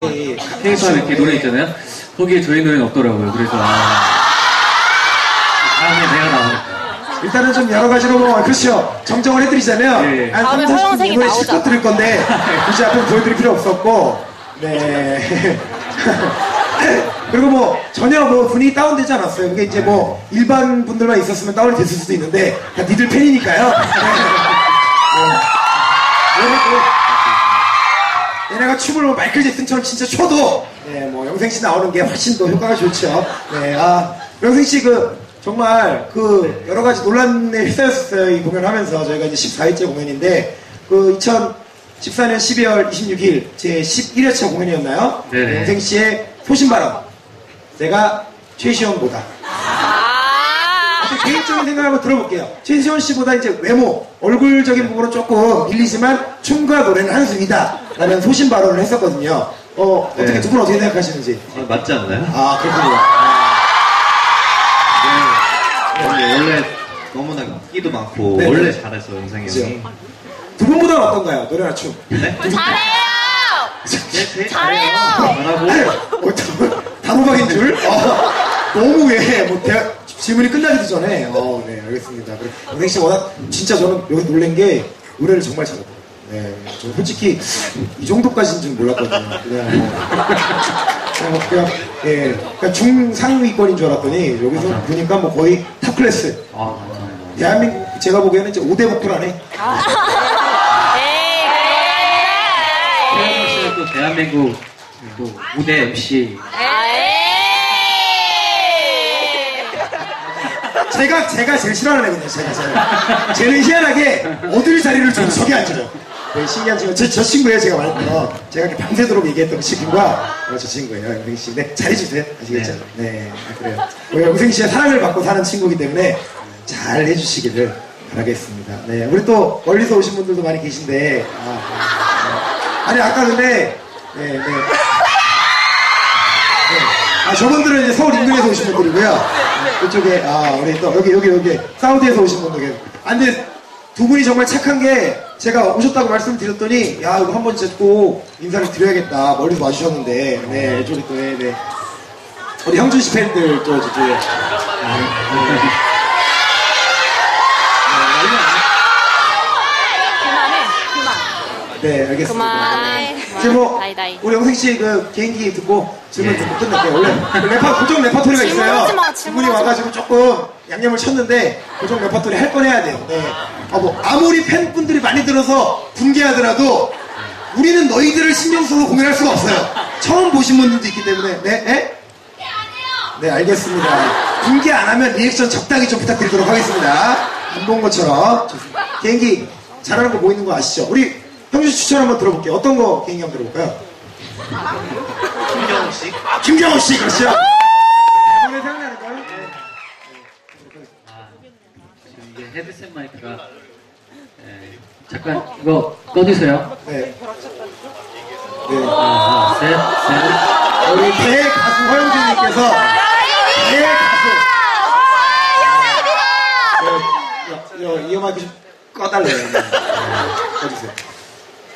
케이팝 이렇게 노래 있잖아요. 거기에 저희 노래는 없더라고요. 그래서 아, 다음에 내가 나오니까. 일단은 좀 여러 가지로 뭐 그렇죠 정정을 해드리자면 예. 한 다음에 3, 40분 허영생이 이번에 나오잖아. 실컷 드릴 건데 굳이 앞에 보여드릴 필요 없었고 네 그리고 뭐 전혀 뭐 분위기 다운되지 않았어요 그게 이제 뭐 일반 분들만 있었으면 다운이 됐을 수도 있는데 다 니들 팬이니까요. 네. 얘네가 춤을 뭐 마이클 잭슨처럼 진짜 춰도 네, 뭐 영생 씨 나오는 게 훨씬 더 효과가 좋죠. 네, 아 영생 씨그 정말 그 여러 가지 논란에 휩싸였어요 이 공연을 하면서 저희가 이제 14일째 공연인데 그 2014년 12월 26일 제 11회차 공연이었나요? 네네. 영생 씨의 소신 발언. 내가 최시원보다 개인적인 생각을 한번 들어볼게요. 최시원 씨보다 이제 외모, 얼굴적인 부분은 조금 밀리지만 춤과 노래는 한숨이다. 라는 소신 발언을 했었거든요. 어, 어떻게 네. 두분 어떻게 생각하시는지. 어, 맞지 않나요? 아, 그렇군요. 네. 원래, 원래 너무나 끼도 많고 네. 원래 잘해서 영상이. 형이 두 분보다는 어떤가요? 노래나 춤. 네? 잘해요! 네, 네, 잘해요! 잘하고 어, 단- 단호박인 줄? 어, 너무 왜, 뭐, 대학, 질문이 끝나기도 전에. 어, 네, 알겠습니다. 그래, 영생 씨 워낙, 진짜 저는 여기 놀란 게, 노래를 정말 잘하더라고요. 네, 저 솔직히, 이 정도까지는 좀 몰랐거든요. 그냥 뭐, 그냥, 뭐 그냥, 예, 그냥 중상위권인 줄 알았더니, 여기서 보니까 뭐 거의 탑 클래스. 아 대한민국, 제가 보기에는 이제 5대 목표라네. 에이, 최현석 씨는 또 대한민국 또 무대 MC. 에이. 제가 제가 제일 싫어하는 애거든요. 제가 제가. 쟤는 희한하게 어딜 자리를 줘도 저기 앉아요. 네, 신기한 친구. 저, 저 친구예요. 제가 말했던 거. 제가 이렇게 밤새도록 얘기했던 그 친구가 어, 저 친구예요. 영생 씨. 네, 잘해 주세요. 아시겠죠? 네, 아, 그래요. 우리 영생 씨의 사랑을 받고 사는 친구이기 때문에 잘 해주시기를 바라겠습니다. 네, 우리 또 멀리서 오신 분들도 많이 계신데. 아, 네. 아니 아까 근데 네, 네. 네. 아, 저분들은 이제 서울 인근에서 오신 분들이고요. 그쪽에, 아, 우리 또, 여기, 여기, 여기, 사우디에서 오신 분들 계세요. 아, 두 분이 정말 착한 게, 제가 오셨다고 말씀드렸더니, 야, 이거 한번 진짜 꼭 인사를 드려야겠다. 멀리서 와주셨는데, 네, 이쪽에 또, 네, 네. 우리 형준 씨 팬들 또 저쪽에. 아, 네. 네, 알겠습니다. 그만. 이제 뭐, 다이다이. 우리 영생 씨그 개인기 듣고 질문 듣고 끝낼게요. 원래 그 레파, 고정 레파토리가 있어요. 질문하지 마, 두 분이 질문하지 마. 와가지고 조금 양념을 쳤는데 고정 레파토리 할 건 해야 돼요. 네. 아, 뭐, 아무리 팬분들이 많이 들어서 분개하더라도 우리는 너희들을 신경 써서 공연할 수가 없어요. 처음 보신 분들도 있기 때문에. 네? 네? 네, 알겠습니다. 분개 안 하면 리액션 적당히 좀 부탁드리도록 하겠습니다. 안 본 것처럼. 개인기 잘하는 거뭐 있는 거 아시죠? 우리 형준 씨 추천 한번 들어볼게요. 어떤 거 개인기 한번 들어볼까요? 김경호 씨 아, 김경호 씨, 그렇죠. 노래 생각나는 걸? 아, 지금 이게 헤드셋 마이크가 네, 잠깐 이거 꺼주세요. 네. 네. 하나, 셋, 셋. 우리 대 가수 허영진님께서 대 가수. 네, 여, 여, 이 음악이 좀 꺼달래요. 네. 꺼주세요.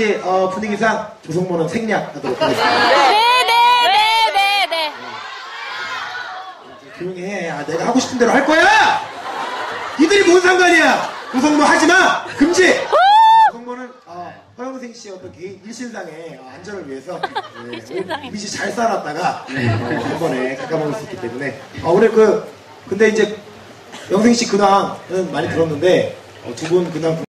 가지 어, 분위기상 조성모는 생략하도록 하겠습니다. 네네네네 네. 조용히 해. 아, 내가 하고 싶은 대로 할 거야! 니들이 뭔 상관이야! 조성모 하지 마! 금지! 조성모는 어, 허영생 씨의 어떤 개인 일신상의 어, 안전을 위해서 네. 이미지 잘 쌓아놨다가 어, 한 번에 깎아먹을 수 있기 때문에 어, 오늘 그 근데 이제 영생 씨 근황은 많이 들었는데 두분 근황